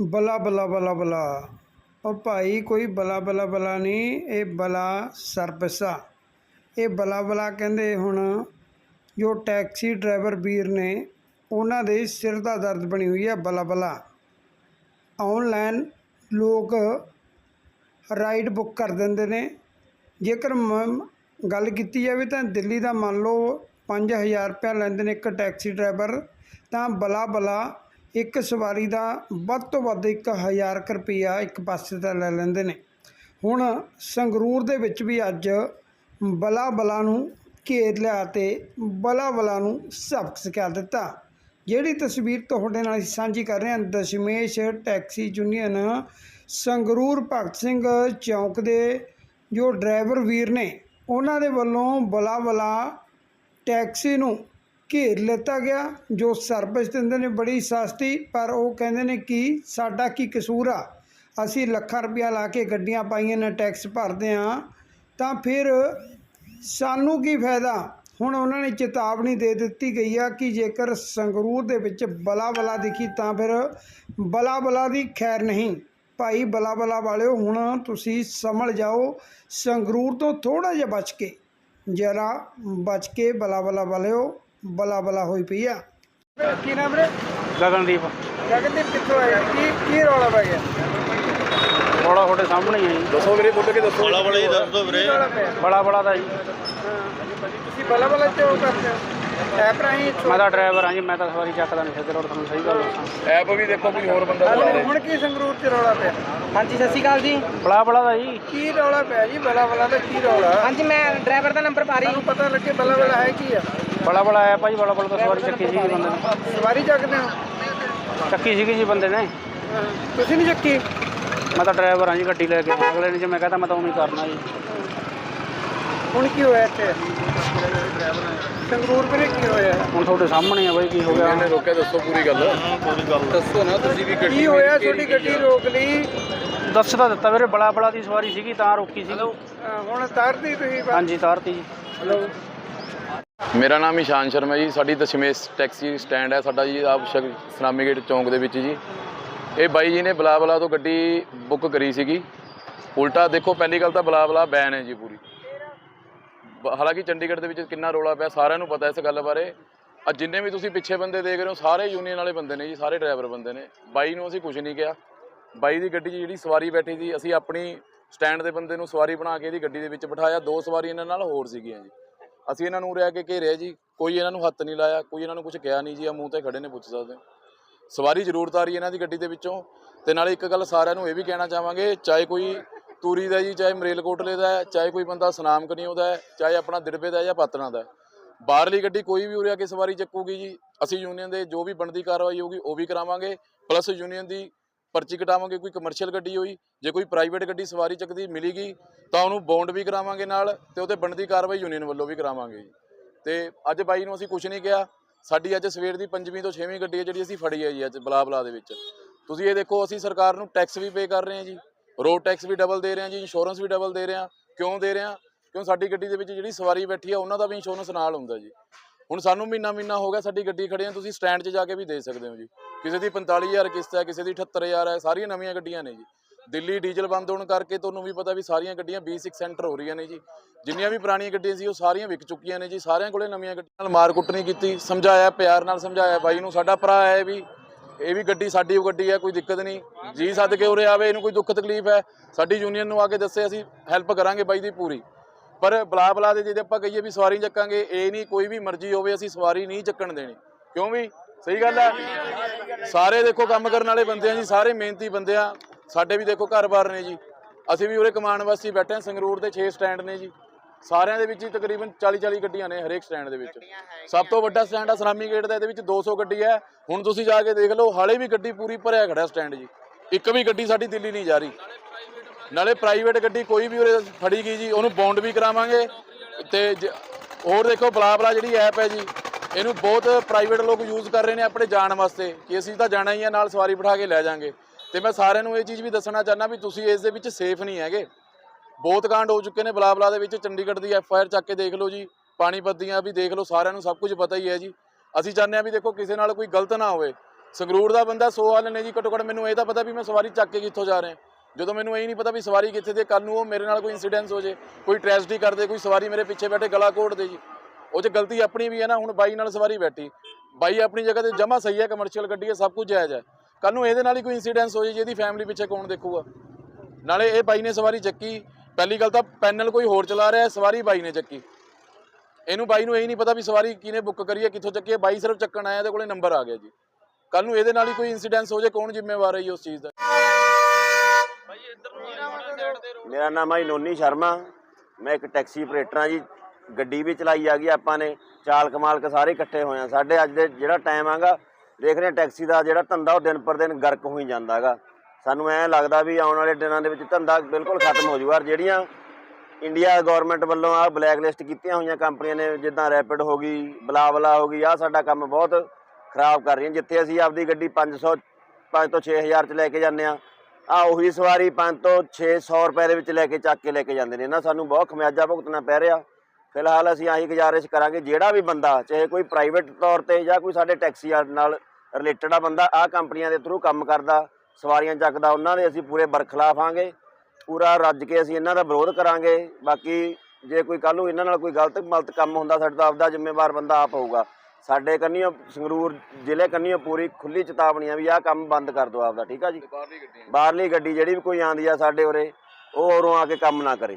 ਬਲਾ ਬਲਾ ਬਲਾ ਬਲਾ। ਉਹ ਭਾਈ ਕੋਈ ਬਲਾ ਬਲਾ ਬਲਾ ਨਹੀਂ, ਇਹ ਬਲਾ ਸਰਵਿਸ ਇਹ ਬਲਾ ਬਲਾ ਕਹਿੰਦੇ ਹੁਣ ਜੋ ਟੈਕਸੀ ਡਰਾਈਵਰ ਵੀਰ ਨੇ, ਉਹਨਾਂ ਦੇ ਸਿਰ ਦਾ ਦਰਦ ਬਣੀ ਹੋਈ ਹੈ ਬਲਾ ਬਲਾ। ਆਨਲਾਈਨ ਲੋਕ ਰਾਈਡ ਬੁੱਕ ਕਰ ਦਿੰਦੇ ਨੇ। ਜੇਕਰ ਮ- ਗੱਲ ਕੀਤੀ ਜਾਵੇ ਤਾਂ ਦਿੱਲੀ ਦਾ ਮੰਨ ਲਓ 5000 ਰੁਪਇਆ ਲੈਂਦੇ ਨੇ ਇੱਕ ਟੈਕਸੀ ਡਰਾਈਵਰ, ਤਾਂ ਬਲਾ ਬਲਾ ਇੱਕ ਸਵਾਰੀ ਦਾ ਵੱਧ ਤੋਂ ਵੱਧ 1000 ਕੁ ਰੁਪਇਆ ਇੱਕ ਪਾਸੇ ਦਾ ਲੈ ਲੈਂਦੇ ਨੇ। ਹੁਣ ਸੰਗਰੂਰ ਦੇ ਵਿੱਚ ਵੀ ਅੱਜ ਬਲਾ ਬਲਾ ਨੂੰ ਘੇਰ ਲਿਆ ਤੇ ਬਲਾ ਬਲਾ ਨੂੰ ਸਬਕ ਸਿਖਾ ਦਿੱਤਾ। ਜਿਹੜੀ ਤਸਵੀਰ ਤੁਹਾਡੇ ਨਾਲ ਸਾਂਝੀ ਕਰ ਰਹੇ ਹਾਂ, ਦਸ਼ਮੇਸ਼ ਟੈਕਸੀ ਯੂਨੀਅਨ ਸੰਗਰੂਰ ਭਗਤ ਸਿੰਘ ਚੌਂਕ ਦੇ ਜੋ ਡਰਾਈਵਰ ਵੀਰ ਨੇ, ਉਹਨਾਂ ਦੇ ਵੱਲੋਂ ਬਲਾ ਬਲਾ ਟੈਕਸੀ ਨੂੰ ਘੇਰ ਲਿੱਤਾ ਗਿਆ, ਜੋ ਸਰਵਿਸ ਦਿੰਦੇ ਨੇ ਬੜੀ ਸਸਤੀ, ਪਰ ਉਹ ਕਹਿੰਦੇ ਨੇ ਕਿ ਸਾਡਾ ਕੀ ਕਸੂਰ ਆ? ਅਸੀਂ ਲੱਖਾਂ ਰੁਪਇਆ ਲਾ ਕੇ ਗੱਡੀਆਂ ਪਾਈਆਂ ਨੇ, ਟੈਕਸ ਭਰਦੇ ਆ ਤਾਂ ਫਿਰ ਸਾਨੂੰ ਕੀ ਫਾਇਦਾ? ਹੁਣ ਉਹਨਾਂ ਨੇ ਚੇਤਾਵਨੀ ਦੇ ਦਿੱਤੀ ਗਈ ਆ ਕਿ ਜੇਕਰ ਸੰਗਰੂਰ ਦੇ ਵਿੱਚ ਬਲਾ ਬਲਾ ਦਿਖੀ, ਤਾਂ ਫਿਰ ਬਲਾ ਬਲਾ ਦੀ ਖੈਰ ਨਹੀਂ। ਭਾਈ ਬਲਾ ਬਲਾ ਵਾਲਿਓ, ਹੁਣ ਤੁਸੀਂ ਸੰਭਲ ਜਾਓ, ਸੰਗਰੂਰ ਤੋਂ ਥੋੜਾ ਜਿਹਾ ਬਚ ਕੇ। ਜਰਾ ਬਚ ਕੇ ਬਲਾ ਬਲਾ ਵਾਲਿਓ ਬਲਾ ਬਲਾ ਹੋਈ ਪਈ ਆ। ਕੀ ਨਾਮ ਰੇ ਗਗਨਦੀਪ। ਗਗਨਦੀਪ ਕਿੱਥੋਂ ਆਇਆ? ਕੀ ਕੀ ਰੌਲਾ ਪੈ ਗਿਆ? ਬੜਾ ਤੁਹਾਡੇ ਸਾਹਮਣੇ ਹੀ ਜੀ। ਦੱਸੋ ਵੀਰੇ ਬੋਲ ਕੇ ਦੱਸੋ? ਬੜਾ ਬੜਾ ਹੀ ਦੱਸ ਦੋ ਵੀਰੇ। ਬੜਾ ਬੜਾ ਦਾ ਜੀ। ਤੁਸੀਂ ਬਲਾ ਬਲਾ ਤੇ ਉਹ ਕਰਦੇ ਹੋ? ਐਪ ਰਾਹੀਂ ਮੈਂ ਤਾਂ ਡਰਾਈਵਰ ਹਾਂ ਜੀ ਮੈਂ ਤਾਂ ਸਵਾਰੀ ਚੱਕਦਾ ਨਹੀਂ ਸਿੱਧੇ ਰੋਡ ਤੁਹਾਨੂੰ ਸਹੀ ਗੱਲ ਦੱਸਾਂ। ਐਪ ਵੀ ਦੇਖੋ ਕੋਈ ਹੋਰ ਬੰਦਾ ਚਲਾ ਹਲੋ ਰਿਹਾ ਹੁਣ ਕੀ ਸੰਗਰੂਰ ਚ ਰੌਲਾ ਪਿਆ? ਹਾਂਜੀ ਸਤਿ ਸ਼੍ਰੀ ਅਕਾਲ ਜੀ। ਬੜਾ ਬੜਾ ਦਾ ਜੀ। ਕੀ ਰੌਲਾ ਪਿਆ ਜੀ? ਬਲਾ ਬਲਾ ਦਾ ਕੀ ਰੌਲਾ? ਹਾਂਜੀ ਮੈਂ ਡਰਾਈਵਰ ਦਾ ਨੰਬਰ ਪਾ ਰਹੀ ਤੁਹਾਨੂੰ ਪਤਾ ਲੱਗੇ ਬਲਾ ਬਲਾ ਹੈ ਕੀ ਆ? ਬੜਾ ਬੜਾ ਆਇਆ ਭਾਈ ਬੜਾ ਬੜਾ ਤਾਂ ਸਵਾਰੀ ਚੱਕੀ ਸੀਗੀ ਬੰਦੇ ਨੇ। ਸਵਾਰੀ ਚੱਕਦੇ ਹੋ? ਚੱਕੀ ਸੀਗੀ ਜੀ ਬੰਦੇ ਨੇ। ਤੁਸੀਂ ਨਹੀਂ ਚੱਕੀ? ਮੈਂ ਤਾਂ ਡਰਾਈਵਰ ਹਾਂ ਜੀ ਗੱਡੀ ਲੈ ਕੇ ਅਗਲੇ ਨੇ ਜੇ ਮੈਂ ਕਹਤਾ ਮੈਂ ਤਾਂ ਉਵੇਂ ਹੀ ਕਰਨਾ ਜੀ। ਹੁਣ ਕੀ ਹੋਇਆ ਇੱਥੇ? ਸੰਗਰੂਰ ਵੀਰੇ ਕੀ ਹੋਇਆ? ਹੁਣ ਤੁਹਾਡੇ ਸਾਹਮਣੇ ਆ ਬਾਈ ਕੀ ਹੋ ਗਿਆ? ਇਹਨੇ ਰੋਕਿਆ ਦੱਸੋ ਪੂਰੀ ਗੱਲ। ਪੂਰੀ ਗੱਲ। ਦੱਸੋ ਨਾ ਤੁਸੀਂ ਵੀ ਗੱਡੀ ਕੀ ਹੋਇਆ ਤੁਹਾਡੀ ਗੱਡੀ ਰੋਕ ਲਈ? ਦੱਸ ਤਾਂ ਦਿੱਤਾ ਵੀਰੇ ਬੜਾ ਬੜਾ ਦੀ ਸਵਾਰੀ ਸੀਗੀ ਤਾਂ ਰੋਕੀ ਸੀ ਅਹ ਹੁਣ ਤਾਰਦੀ ਤੁਸੀਂ ਬਸ। ਹਾਂਜੀ ਤਾਰਤੀ ਜੀ। ਹਲੋ ਮੇਰਾ ਨਾਮ ਇਸ਼ਾਨ ਸ਼ਰਮਾ ਜੀ, ਸਾਡੀ ਦਸ਼ਮੇਸ਼ ਟੈਕਸੀ ਸਟੈਂਡ ਹੈ, ਸਾਡਾ ਜੀ ਆਪ ਸ਼ਕ ਸਨਾਮੀ ਗੇਟ ਚੌਂਕ ਦੇ ਵਿੱਚ ਜੀ। ਇਹ ਬਾਈ ਜੀ ਨੇ ਬਲਾ ਤੋਂ ਗੱਡੀ ਬੁੱਕ ਕਰੀ ਸੀਗੀ। ਉਲਟਾ ਦੇਖੋ, ਪਹਿਲੀ ਗੱਲ ਤਾਂ ਬਲਾ ਬੈਨ ਹੈ ਜੀ ਪੂਰੀ। ਬ- ਹਾਲਾਂਕਿ ਚੰਡੀਗੜ੍ਹ ਦੇ ਵਿੱਚ ਕਿੰਨਾ ਰੋਲਾ ਪਿਆ, ਸਾਰਿਆਂ ਨੂੰ ਪਤਾ ਇਸ ਗੱਲ ਬਾਰੇ। ਆ ਜਿੰਨੇ ਵੀ ਤੁਸੀਂ ਪਿੱਛੇ ਬੰਦੇ ਦੇਖ ਰਹੇ ਹੋ, ਸਾਰੇ ਯੂਨੀਅਨ ਵਾਲੇ ਬੰਦੇ ਨੇ ਜੀ, ਸਾਰੇ ਡਰਾਈਵਰ ਬੰਦੇ ਨੇ। ਬਾਈ ਨੂੰ ਅਸੀਂ ਕੁਝ ਨਹੀਂ ਕਿਹਾ। ਬਾਈ ਦੀ ਗੱਡੀ 'ਚ ਜਿਹੜੀ ਸਵਾਰੀ ਬੈਠੀ ਸੀ, ਅਸੀਂ ਆਪਣੀ ਸਟੈਂਡ ਦੇ ਬੰਦੇ ਨੂੰ ਸਵਾਰੀ ਬਣਾ ਕੇ ਇਹਦੀ ਗੱਡੀ ਦੇ ਵਿੱਚ ਬਿਠਾਇਆ। ਦੋ ਸਵਾਰੀ ਇਹਨਾਂ ਨਾਲ ਹੋਰ ਸੀਗੀਆਂ ਜੀ। ਅਸੀਂ ਇਹਨਾਂ ਨੂੰ ਰਹਿ ਕੇ ਘੇਰਿਆ ਜੀ, ਕੋਈ ਇਹਨਾਂ ਨੂੰ ਹੱਥ ਨਹੀਂ ਲਾਇਆ, ਕੋਈ ਇਹਨਾਂ ਨੂੰ ਕੁਝ ਕਿਹਾ ਨਹੀਂ ਜੀ ਆ ਮੂੰਹ ਤੇ ਖੜੇ ਨੇ ਪੁੱਛ ਸਕਦੇ। ਹੋ ਸਵਾਰੀ ਜ਼ਰੂਰ ਤਾਰੀ ਇਹਨਾਂ ਦੀ ਗੱਡੀ ਦੇ ਵਿੱਚੋਂ। ਤੇ ਨਾਲੇ ਇੱਕ ਗੱਲ ਸਾਰਿਆਂ ਨੂੰ ਇਹ ਵੀ ਕਹਿਣਾ ਚਾਹਾਂਗੇ, ਚਾਹੇ ਕੋਈ ਤੂਰੀ ਦਾ ਜੀ, ਚਾਹੇ ਮਰੇਲਕੋਟਲੇ ਦਾ, ਚਾਹੇ ਕੋਈ ਬੰਦਾ ਸਨਾਮ ਕਨੀਓ ਦਾ ਚਾਹੇ ਆਪਣਾ ਦਿੜਬੇ ਦਾ ਜਾਂ ਪਾਤਣਾ ਦਾ। ਬਾਹਰਲੀ ਗੱਡੀ ਕੋਈ ਵੀ ਉਰੇ ਆ ਕੇ ਸਵਾਰੀ ਚੱਕੂਗੀ ਜੀ, ਅਸੀਂ ਯੂਨੀਅਨ ਦੇ ਜੋ ਵੀ ਬਣਦੀ ਕਾਰਵਾਈ ਹੋਊਗੀ, ਉਹ ਵੀ ਕਰਾਵਾਂਗੇ। ਪਲੱਸ ਯੂਨੀਅਨ ਦੀ ਪਰਚੀ ਕਟਾਵਾਂਗੇ, ਕੋਈ ਕਮਰਸ਼ੀਅਲ ਗੱਡੀ ਹੋਈ, ਜੇ ਕੋਈ ਪ੍ਰਾਈਵੇਟ ਗੱਡੀ ਸਵਾਰੀ ਚੱਕਦੀ ਮਿਲੀਗੀ, ਤਾਂ ਉਹਨੂੰ ਬੌਂਡ ਵੀ ਕਰਾਵਾਂਗੇ ਨਾਲ ਤੇ ਉਹਤੇ ਬਣਦੀ ਕਾਰਵਾਈ ਯੂਨੀਅਨ ਵੱਲੋਂ ਵੀ ਕਰਾਵਾਂਗੇ ਜੀ। ਤੇ ਅੱਜ ਬਾਈ ਨੂੰ ਅਸੀਂ ਕੁਝ ਨਹੀਂ ਕਿਹਾ, ਸਾਡੀ ਅੱਜ ਸਵੇਰ ਦੀ ਪੰਜਵੀਂ ਤੋਂ ਛੇਵੀਂ ਗੱਡੀ ਹੈ ਜਿਹੜੀ ਅਸੀਂ ਫੜੀ ਹੈ ਜੀ ਅੱਜ ਬਲਾ ਬਲਾ ਦੇ ਵਿੱਚ। ਤੁਸੀਂ ਇਹ ਦੇਖੋ, ਅਸੀਂ ਸਰਕਾਰ ਨੂੰ ਟੈਕਸ ਵੀ ਪੇ ਕਰ ਰਹੇ ਹਾਂ ਜੀ ਰੋਡ ਟੈਕਸ ਵੀ ਡਬਲ ਦੇ ਰਹੇ ਹਾਂ ਜੀ ਇੰਸ਼ੋਰੈਂਸ ਵੀ ਡਬਲ ਦੇ ਰਹੇ ਹਾਂ। ਕਿਉਂ ਦੇ ਰਹੇ ਹਾਂ? ਕਿਉਂ ਸਾਡੀ ਗੱਡੀ ਦੇ ਵਿੱਚ ਜਿਹੜੀ ਸਵਾਰੀ ਬੈਠੀ ਆ ਉਹਨਾਂ ਦਾ ਵੀ ਇੰਸ਼ੋਰੈਂਸ ਨਾਲ ਹੁੰਦਾ ਜੀ। ਹੁਣ ਸਾਨੂੰ ਮਹੀਨਾ ਮਹੀਨਾ ਹੋ ਗਿਆ, ਸਾਡੀ ਗੱਡੀ ਖੜੀ ਆ ਤੁਸੀਂ ਸਟੈਂਡ 'ਚ ਜਾ ਕੇ ਵੀ ਦੇ ਸਕਦੇ ਹੋ ਜੀ। ਕਿਸੇ ਦੀ 45000 ਕਿਸ਼ਤ ਹੈ, ਕਿਸੇ ਦੀ 78000 ਹੈ, ਸਾਰੀਆਂ ਨਵੀਆਂ ਗੱਡੀਆਂ ਨੇ ਜੀ। ਦਿੱਲੀ ਡੀਜ਼ਲ ਬੰਦ ਹੋਣ ਕਰਕੇ ਤੁਹਾਨੂੰ ਵੀ ਪਤਾ ਵੀ ਸਾਰੀਆਂ ਗੱਡੀਆਂ B6 ਸੈਂਟਰ ਹੋ ਰਹੀਆਂ ਨੇ ਜੀ। ਜਿੰਨੀਆਂ ਵੀ ਪੁਰਾਣੀਆਂ ਗੱਡੀਆਂ ਸੀ, ਉਹ ਸਾਰੀਆਂ ਵਿਕ ਚੁੱਕੀਆਂ ਨੇ ਜੀ। ਸਾਰਿਆਂ ਕੋਲੇ ਨਵੀਆਂ ਗੱਡੀਆਂ ਨਾਲ ਮਾਰ ਕੁੱਟ ਨਹੀਂ ਕੀਤੀ, ਸਮਝਾਇਆ, ਪਿਆਰ ਨਾਲ ਸਮਝਾਇਆ। ਬਾਈ ਨੂੰ ਸਾਡਾ ਭਰਾ ਹੈ ਵੀ, ਇਹ ਵੀ ਗੱਡੀ ਸਾਡੀ ਉਹ ਗੱਡੀ ਹੈ, ਕੋਈ ਦਿੱਕਤ ਨਹੀਂ। ਜੀ ਸੱਦ ਕੇ ਉਰੇ ਆਵੇ, ਇਹਨੂੰ ਕੋਈ ਦੁੱਖ ਤਕਲੀਫ ਹੈ। ਸਾਡੀ ਯੂਨੀਅਨ ਨੂੰ ਆ ਕੇ ਦੱਸੇ, ਅਸੀਂ ਹੈਲਪ ਕਰਾਂਗੇ ਬਾਈ ਦੀ ਪੂਰੀ। ਪਰ ਬਲਾ ਬਲਾ ਦੇ ਜੇ ਆਪਾਂ ਕਹੀਏ ਵੀ ਸਵਾਰੀ ਚੱਕਾਂਗੇ ਇਹ ਨਹੀਂ ਕੋਈ ਵੀ ਮਰਜ਼ੀ ਹੋਵੇ ਅਸੀਂ ਸਵਾਰੀ ਨਹੀਂ ਚੱਕਣ ਦੇਣੀ। ਕਿਉਂ ਵੀ? ਸਹੀ ਗੱਲ ਹੈ ਸਾਰੇ ਦੇਖੋ ਕੰਮ ਕਰਨ ਵਾਲੇ ਬੰਦੇ ਆ ਜੀ ਸਾਰੇ ਮਿਹਨਤੀ ਬੰਦੇ ਆ। ਸਾਡੇ ਵੀ ਦੇਖੋ ਘਰ-ਬਾਰ ਨੇ ਜੀ। ਅਸੀਂ ਵੀ ਉਰੇ ਕਮਾਨ ਵਾਸਤੇ ਹੀ ਬੈਠੇ ਹਾਂ ਸੰਗਰੂਰ ਦੇ 6 ਸਟੈਂਡ ਨੇ ਜੀ। ਸਾਰਿਆਂ ਦੇ ਵਿੱਚ ਹੀ ਤਕਰੀਬਨ 40-40 ਗੱਡੀਆਂ ਨੇ ਹਰੇਕ ਸਟੈਂਡ ਦੇ ਵਿੱਚ। ਸਭ ਤੋਂ ਵੱਡਾ ਸਟੈਂਡ ਆ ਸਨਾਮੀ ਗੇਟ ਦਾ ਇਹਦੇ ਵਿੱਚ 200 ਗੱਡੀ ਹੈ ਹੁਣ ਤੁਸੀਂ ਜਾ ਕੇ ਦੇਖ ਲਓ ਹਾਲੇ ਵੀ ਗੱਡੀ ਪੂਰੀ ਭਰਿਆ ਖੜਾ ਸਟੈਂਡ ਜੀ। ਇੱਕ ਵੀ ਗੱਡੀ ਸਾਡੀ ਦਿੱਲੀ ਨਹੀਂ ਜਾ ਰਹੀ। ਨਾਲੇ ਪ੍ਰਾਈਵੇਟ ਗੱਡੀ ਕੋਈ ਵੀ ਉਰੇ ਫੜੀ ਗਈ ਜੀ, ਉਹਨੂੰ ਬੌਂਡ ਵੀ ਕਰਾਵਾਂਗੇ। ਤੇ ਜ- ਹੋਰ ਦੇਖੋ ਬਲਾ ਜਿਹੜੀ ਐਪ ਹੈ ਜੀ, ਇਹਨੂੰ ਬਹੁਤ ਪ੍ਰਾਈਵੇਟ ਲੋਕ ਯੂਜ਼ ਕਰ ਰਹੇ ਨੇ ਆਪਣੇ ਜਾਣ ਵਾਸਤੇ, ਕਿ ਅਸੀਂ ਤਾਂ ਜਾਣਾ ਹੀ ਹੈ ਨਾਲ ਸਵਾਰੀ ਬਿਠਾ ਕੇ ਲੈ ਜਾਾਂਗੇ। ਤੇ ਮੈਂ ਸਾਰਿਆਂ ਨੂੰ ਇਹ ਚੀਜ਼ ਵੀ ਦੱਸਣਾ ਚਾਹੁੰਦਾ ਵੀ ਤੁਸੀਂ ਇਸ ਦੇ ਵਿੱਚ ਸੇਫ ਨਹੀਂ ਹੈਗੇ। ਬਹੁਤ ਕਾਂਡ ਹੋ ਚੁੱਕੇ ਨੇ ਬਲਾ ਦੇ ਵਿੱਚ, ਚੰਡੀਗੜ੍ਹ ਦੀ ਐਫ ਆਈ ਆਰ ਚੱਕ ਕੇ ਦੇਖ ਲਓ ਜੀ ਪਾਣੀਪਤ ਦੀਆਂ ਵੀ ਦੇਖ ਲਓ, ਸਾਰਿਆਂ ਨੂੰ ਸਭ ਕੁਝ ਪਤਾ ਹੀ ਹੈ ਜੀ। ਅਸੀਂ ਚਾਹੁੰਦੇ ਹਾਂ ਵੀ ਦੇਖੋ ਕਿਸੇ ਨਾਲ ਕੋਈ ਗਲਤ ਨਾ ਹੋਵੇ। ਸੰਗਰੂਰ ਦਾ ਬੰਦਾ 100 ਵਾਲੇ ਨੇ ਜੀ, ਘੱਟੋ ਘੱਟ ਮੈਨੂੰ ਇਹ ਤਾਂ ਪਤਾ ਵੀ ਮੈਂ ਸਵਾਰੀ ਚੱਕ ਕੇ ਕਿੱਥੋਂ ਜਾ ਰਿਹਾ। ਜਦੋਂ ਮੈਨੂੰ ਇਹ ਨਹੀਂ ਪਤਾ ਵੀ ਸਵਾਰੀ ਕਿੱਥੇ ਤੇ ਕੱਲ ਨੂੰ ਉਹ ਮੇਰੇ ਨਾਲ ਕੋਈ ਇਨਸੀਡੈਂਸ ਹੋ ਜੇ, ਕੋਈ ਟ੍ਰੈਜਡੀ ਕਰ ਦੇ ਕੋਈ ਸਵਾਰੀ ਮੇਰੇ ਪਿੱਛੇ ਬੈਠੇ ਗਲਾ ਘੋਟ ਦੇ ਜੀ। ਉਹ 'ਚ ਗਲਤੀ ਆਪਣੀ ਵੀ ਹੈ ਨਾ, ਹੁਣ ਬਾਈ ਨਾਲ ਸਵਾਰੀ ਬੈਠੀ। ਬਾਈ ਆਪਣੀ ਜਗ੍ਹਾ ਤੇ ਜਮਾ ਸਹੀ ਹੈ ਕਮਰਸ਼ੀਅਲ ਗੱਡੀ ਹੈ, ਸਭ ਕੁਝ ਜਾਇਜ਼ ਹੈ। ਕੱਲ ਨੂੰ ਇਹਦੇ ਨਾਲ ਹੀ ਕੋਈ ਇਨਸੀਡੈਂਸ ਹੋ ਜੇ, ਜਿਹਦੀ ਫੈਮਿਲੀ ਪਿੱਛੇ ਕੌਣ ਦੇਖੂਗਾ। ਨਾਲੇ ਇਹ ਬਾਈ ਨੇ ਸਵਾਰੀ ਚੱਕੀ। ਪਹਿਲੀ ਗੱਲ ਤਾਂ ਪੈਨਲ ਕੋਈ ਹੋਰ ਚਲਾ ਰਿਹਾ ਸਵਾਰੀ ਬਾਈ ਨੇ ਚੱਕੀ। ਇਹਨੂੰ ਬਾਈ ਨੂੰ ਇਹ ਨਹੀਂ ਪਤਾ ਵੀ ਸਵਾਰੀ ਕਿਹਨੇ ਬੁੱਕ ਕਰੀ ਹੈ, ਕਿੱਥੋਂ ਚੱਕੀ ਹੈ, ਬਾਈ ਸਿਰਫ ਚੱਕਣ ਆਇਆ ਇਹਦੇ ਕੋਲੇ ਨੰਬਰ ਆ ਗਿਆ ਜੀ। ਕੱਲ ਨੂੰ ਇਹਦੇ ਨਾਲ ਹੀ ਕੋਈ ਇਨਸੀਡੈਂਸ ਹੋ ਜੇ, ਕੌਣ ਜ਼ਿੰਮੇਵਾਰ ਹੈ ਜੀ ਉਸ ਚੀਜ਼ ਦਾ? ਮੇਰਾ ਨਾਮ ਹੈ ਨੋਨੀ ਸ਼ਰਮਾ। ਮੈਂ ਇੱਕ ਟੈਕਸੀ ਆਪਰੇਟਰ ਹਾਂ ਜੀ ਗੱਡੀ ਵੀ ਚਲਾਈ ਆ ਗਈ ਆਪਾਂ ਨੇ ਚਾਲਕ ਮਾਲਕ ਸਾਰੇ ਇਕੱਠੇ ਹੋਏ ਆ। ਸਾਡੇ ਅੱਜ ਦੇ ਜਿਹੜਾ ਟਾਈਮ ਆਗਾ ਦੇਖ ਰਹੇ ਟੈਕਸੀ ਦਾ ਜਿਹੜਾ ਧੰਦਾ ਉਹ ਦਿਨ ਪਰ ਦਿਨ ਗਰਕ ਹੋਈ ਜਾਂਦਾ ਹੈਗਾ। ਸਾਨੂੰ ਐਂ ਲੱਗਦਾ ਵੀ ਆਉਣ ਵਾਲੇ ਦਿਨਾਂ ਦੇ ਵਿੱਚ ਧੰਦਾ ਬਿਲਕੁਲ ਖਤਮ ਹੋ ਔਰ ਜਿਹੜੀਆਂ ਇੰਡੀਆ ਗਵਰਨਮੈਂਟ ਵੱਲੋਂ ਆ ਬਲੈਕ ਲਿਸਟ ਕੀਤੀਆਂ ਹੋਈਆਂ ਕੰਪਨੀਆਂ ਨੇ ਜਿੱਦਾਂ ਰੈਪਿਡ ਹੋ ਗਈ ਬਲਾਬਲਾ ਹੋ ਗਈ ਆ ਸਾਡਾ ਕੰਮ ਬਹੁਤ ਖਰਾਬ ਕਰ ਰਹੀਆਂ। ਜਿੱਥੇ ਅਸੀਂ ਆਪਦੀ ਗੱਡੀ 500 5 ਤੋਂ 6000 ਚ ਲੈ ਕੇ ਜਾਂਦੇ ਆ ਆ ਉਹੀ ਸਵਾਰੀ 5 ਤੋਂ 600 ਰੁਪਏ ਦੇ ਵਿੱਚ ਲੈ ਕੇ ਚੱਕ ਕੇ ਲੈ ਕੇ ਜਾਂਦੇ ਨੇ। ਨਾ ਸਾਨੂੰ ਬਹੁਤ ਖਮਿਆਜਾ ਭੁਗਤਣਾ ਪੈ ਰਿਹਾ। ਫਿਲਹਾਲ ਅਸੀਂ ਆਹੀ ਗੁਜ਼ਾਰਿਸ਼ ਕਰਾਂਗੇ, ਜਿਹੜਾ ਵੀ ਬੰਦਾ, ਚਾਹੇ ਕੋਈ ਪ੍ਰਾਈਵੇਟ ਤੌਰ ਤੇ ਜਾਂ ਕੋਈ ਸਾਡੇ ਟੈਕਸੀ ਨਾਲ ਰਿਲੇਟਡ ਆ ਬੰਦਾ ਆ ਕੰਪਨੀਆਂ ਦੇ ਥਰੂ ਕੰਮ ਕਰਦਾ, ਸਵਾਰੀਆਂ ਚੱਕਦਾ, ਉਹਨਾਂ ਦੇ ਅਸੀਂ ਪੂਰੇ ਬਰਖਲਾਫ ਆਂਗੇ। ਪੂਰਾ ਰੱਜ ਕੇ ਅਸੀਂ ਇਹਨਾਂ ਦਾ ਵਿਰੋਧ ਕਰਾਂਗੇ। ਬਾਕੀ ਜੇ ਕੋਈ ਕੱਲ ਨੂੰ ਇਹਨਾਂ ਨਾਲ ਕੋਈ ਗਲਤ ਮਲਤ ਕੰਮ ਹੁੰਦਾ, ਸਾਡੇ ਤਾਂ ਆਪਦਾ ਜ਼ਿੰਮੇਵਾਰ ਬੰਦਾ ਆਪ ਹੋਊਗਾ। ਸਾਡੇ ਕੰਨੀਓ ਸੰਗਰੂਰ ਜ਼ਿਲ੍ਹੇ ਕੰਨੀਓ ਪੂਰੀ ਖੁੱਲੀ ਚੇਤਾਵਨੀ ਆ ਵੀ ਆਹ ਕੰਮ ਬੰਦ ਕਰ ਦਿਓ ਆਪਦਾ ਠੀਕ ਆ ਜੀ? ਬਾਹਰਲੀ ਗੱਡੀ ਜਿਹੜੀ ਵੀ ਕੋਈ ਆਂਦੀ ਆ ਸਾਡੇ ਉਰੇ ਉਹ ਉਰੋਂ ਆ ਕੇ ਕੰਮ ਨਾ ਕਰੇ।